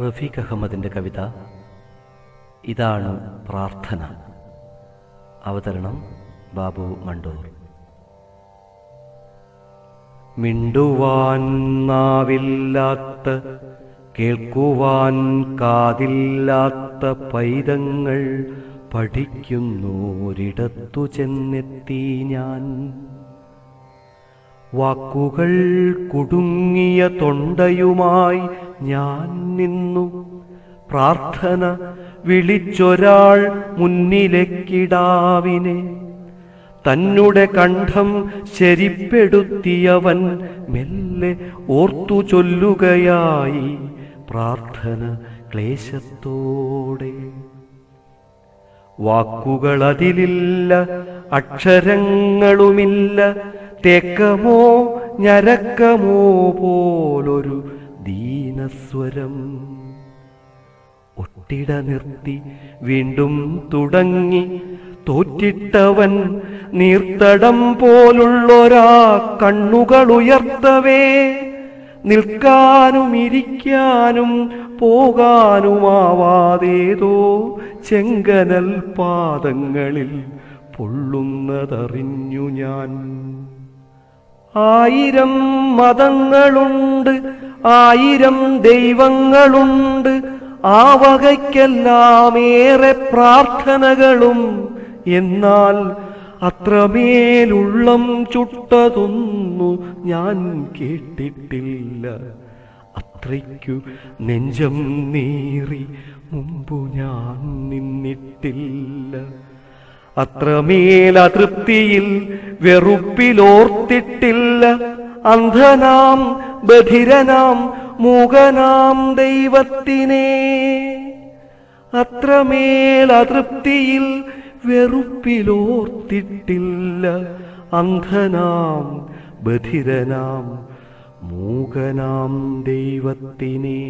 റഫീഖ് അഹമ്മദിന്റെ കവിത ഇതാണ് പ്രാർത്ഥന. അവതരണം ബാബു മണ്ടൂർ. മിണ്ടുവാൻ നാവില്ലാത്ത കേൾക്കുവാൻ കാതില്ലാത്ത പൈതങ്ങൾ പഠിക്കുന്നോരിടത്തു ചെന്നെത്തി ഞാൻ. വാക്കുകൾ കുടുങ്ങിയ തൊണ്ടയുമായി ഞാൻ നിന്നു. പ്രാർത്ഥന വിളിച്ചൊരാൾ മുന്നിലെക്കിടാവിനെ. തന്നെ കണ്ഠം ശരിപ്പെടുത്തിയവൻ മെല്ലെ ഓർത്തു ചൊല്ലുകയായി. പ്രാർത്ഥന ക്ലേശത്തോടെ. വാക്കുകളതിലില്ല അക്ഷരങ്ങളുമില്ല തേക്കമോ ഞരക്കമോ പോലൊരു ദീനസ്വരം. ഒട്ടിട നിർത്തി വീണ്ടും തുടങ്ങി തോറ്റിട്ടവൻ നീർത്തടം പോലുള്ളൊരാ കണ്ണുകൾ ഉയർത്തവേ നിൽക്കാനും ഇരിക്കാനും പോകാനുമാവാതേതോ ചെങ്കനൽ പാദങ്ങളിൽ പൊള്ളുന്നതറിഞ്ഞു ഞാൻ. ആയിരം മതങ്ങളുണ്ട് ആയിരം ദൈവങ്ങളുണ്ട്. ആ വകയ്ക്കെല്ലാമേറെ പ്രാർത്ഥനകളും എന്നാൽ അത്രമേലുള്ളം ചുട്ടതൊന്നു ഞാൻ കേട്ടിട്ടില്ല. അത്രയ്ക്കു നെഞ്ചം നീറി മുമ്പു ഞാൻ നിന്നിട്ടില്ല. അത്രമേൽ അതൃപ്തിയിൽ വെറുപ്പിലോർത്തിട്ടില്ല. അന്ധനാം ബധിരനാം മൂകനാം ദൈവത്തിനെ. അത്രമേൽ അതൃപ്തിയിൽ വെറുപ്പിലോർത്തിട്ടില്ല. അന്ധനാം ബധിരനാം മൂകനാം ദൈവത്തിനേ.